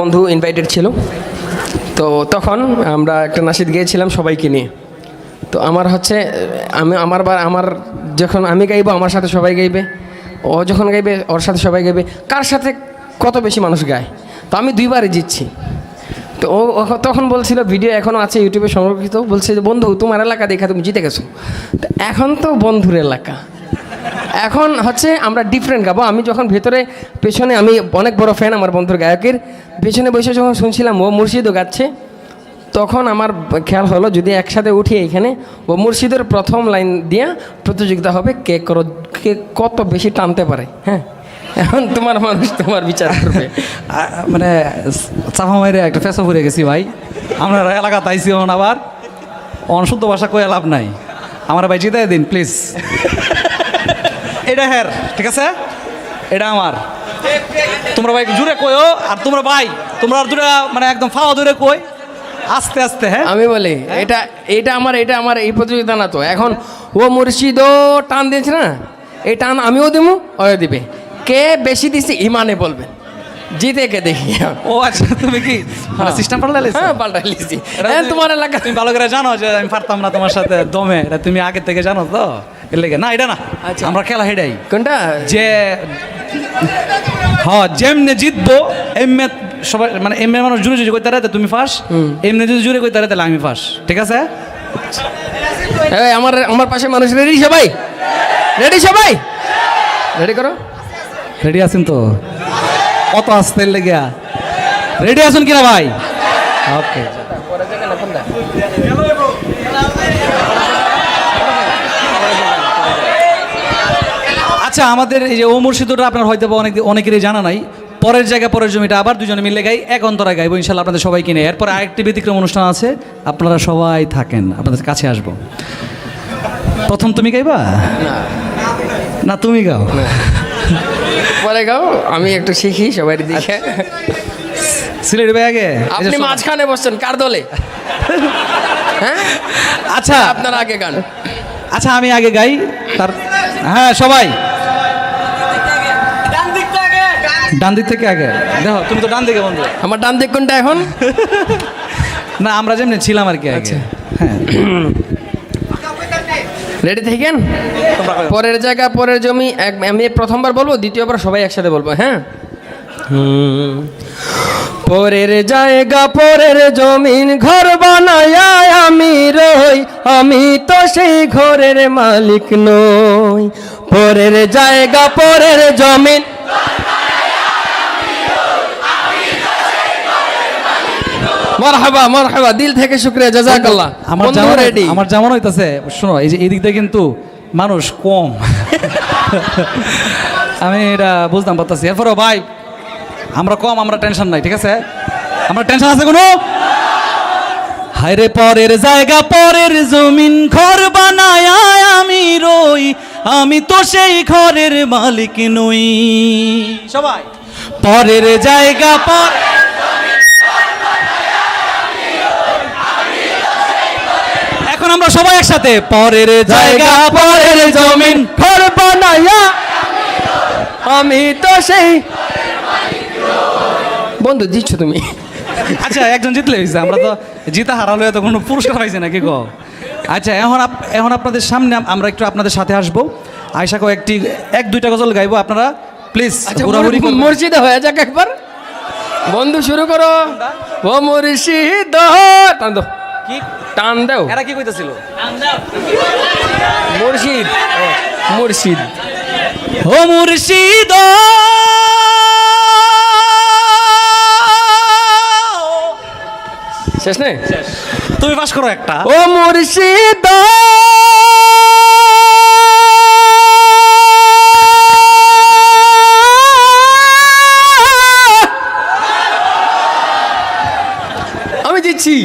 বন্ধু ইনভাইটেড ছিল। তো তখন আমরা একটা নাসিদ গিয়েছিলাম সবাইকে নিয়ে। তো আমার হচ্ছে, আমি, আমার বা, আমার যখন আমি গাইবো, আমার সাথে সবাই গাইবে। ও যখন গাইবে, ওর সাথে সবাই গাইবে। কার সাথে কত বেশি মানুষ গায়? তো আমি দুইবারই জিতছি। তো ও তখন বলছিল ভিডিও এখনও আছে ইউটিউবে সংরক্ষিত। বলছে যে, বন্ধু, তোমার এলাকা দেখা তুমি জিতে গেছো। তো এখন তো বন্ধুর এলাকা। এখন হচ্ছে আমরা ডিফারেন্ট গাবো। আমি যখন ভেতরে, পেছনে আমি অনেক বড় ফ্যান আমার বন্ধুর গায়কের। পেছনে বসে যখন শুনছিলাম, ও মুর্শিদও গাচ্ছে। তখন আমার খেয়াল হলো, যদি একসাথে উঠি এখানে ও মুর্শিদের প্রথম লাইন দিয়ে প্রতিযোগিতা হবে কে করো, কে কত বেশি টানতে পারে। হ্যাঁ? এখন তোমার মানুষ তোমার বিচার করবে। মানে চাপা মাইরে একটা ফেসা ফুরে গেছি ভাই। আমরা এলাকা তাইছি আবার। অনশুদ্ধ ভাষা কয়ে লাভ নাই। আমার ভাই জিতাই দিন প্লিজ এটা হ্যার ঠিক আছে? এটা আমার। তোমরা ভাই জুড়ে কয়ও আর তোমরা ভাই তোমরা আর দূরে মানে একদম ফাওয়া দূরে কই আস্তে আস্তে হ্যাঁ? আমি বলি এটা এটা আমার এটা আমার এই প্রতিযোগিতা না তো। এখন ও মুর্শিদও টান দিয়েছে না? এই টান আমিও দেবো ওও দিবে। কে বেশি দিছে ইমানে বলবেন জিতে কে দেখি। ও আচ্ছা তুমি কি সিস্টেম পাল্টা হ্যাঁ পাল্টা লিখছি হ্যাঁ তুমি- তোমার এলাকা তুমি ভালো করে জানো যে আমি পারতাম না তোমার সাথে দমে। এটা তুমি আগে থেকে জানো তো? এর লেগে। না এটা না। আচ্ছা। আমরা খেলা হেডাই। কোনটা? যে হ্যাঁ যেমনে জিতবো এমনি সবাই মানে এমনি মানুষ জুড়ে জুড়ে কইতে রাতে তুমি ফার্স্ট এমনি যদি জুড়ে কইতে রাতে আমি ফার্স্ট ঠিক আছে? আমার আমার পাশে মানুষ রেডি সবাই? রেডি সবাই? রেডি করো। রেডি আছেন তো? কত আসতে লেগে? রেডি আছেন কিনা ভাই? ওকে। আচ্ছা আমাদের এই যে ও মুর্শিদুরটা আপনার হয়তো অনেক অনেকেরই জানা নাই। পরের জায়গা পরের জমিটা আবার দুজনে মিলে গাই এক অন্তরা গাইবো ইনশাল্লাহ আপনাদের সবাইকে নিয়ে। এরপর আরেকটি ব্যতিক্রম অনুষ্ঠান আছে আপনারা সবাই থাকেন আপনাদের কাছে আসব। প্রথম তুমি গাইবা? না। তুমি গাও। পরে গাও আমি একটু শিখি সবাই দেখে সিলেট ভাই আগে। আপনি সবাই- মাঝখানে বসছেন কার দলে? হ্যাঁ? আচ্ছা। আপনার আগে গান। আচ্ছা আমি আগে গাই তার হ্যাঁ সবাই। ডান দিক থেকে আগে। দেখো তুমি তো ডান দিকে বন্ধু। আমার ডান দিক কোনটা এখন? না আমরা যেমনি ছিলাম আর কি আগে। হ্যাঁ। রেডি থাকেন পরের জায়গা পরের জমি আমি প্রথমবার বলব দ্বিতীয়বার সবাই একসাথে বলব হ্যাঁ? পরের জায়গা পরের জমিন ঘর বানায় আমি রই আমি তো সেই ঘরের মালিক নই। পরের জায়গা পরের জমিন মারহাবা মারহাবা দিল থেকে শুক্রিয়া জাজাকাল্লাহ। আমার যেমন রেডি আমার যেমন হইতাছে শোনো এই যে এই দিক দিয়ে কিন্তু মানুষ কম। আমি এটা বুঝতাম পারতাছি। এরপরও ভাই আমরা কম আমরা টেনশন নাই ঠিক আছে? আমরা টেনশন আছে কোনো? হায়রে পরের জায়গা পরের জমিন ঘর বানায় আমি রই আমি তো সেই ঘরের মালিক নই। সবাই। পরের জায়গা পর এখন সবাই একসাথে। পরের জায়গা পরের জমিন। ঘর বানায়া আমি তো সেই বন্ধু দিচ্ছ তুমি? আচ্ছা একজন জিতলে হয়েছে আমরা তো জিতা হারালো তো কোনো পুরস্কার পাইছে নাকি গো? আচ্ছা এখন এখন আপনাদের সামনে আমরা একটু আপনাদের সাথে আসব। আয়সা একটি এক দুইটা গজল গাইবো আপনারা। প্লিজ আচ্ছা। মসজিদে হয়ে যাক একবার। বন্ধু শুরু করো। ও মুর্শিদ টান দাও কি? টান দাও। এরা কি কইতাছিল? মুর্শিদ। মুর্শিদ। ও মুর্শিদ! শেষ নেই? তুমি পাস করো একটা। ও মুর্শিদ! পেয়েছি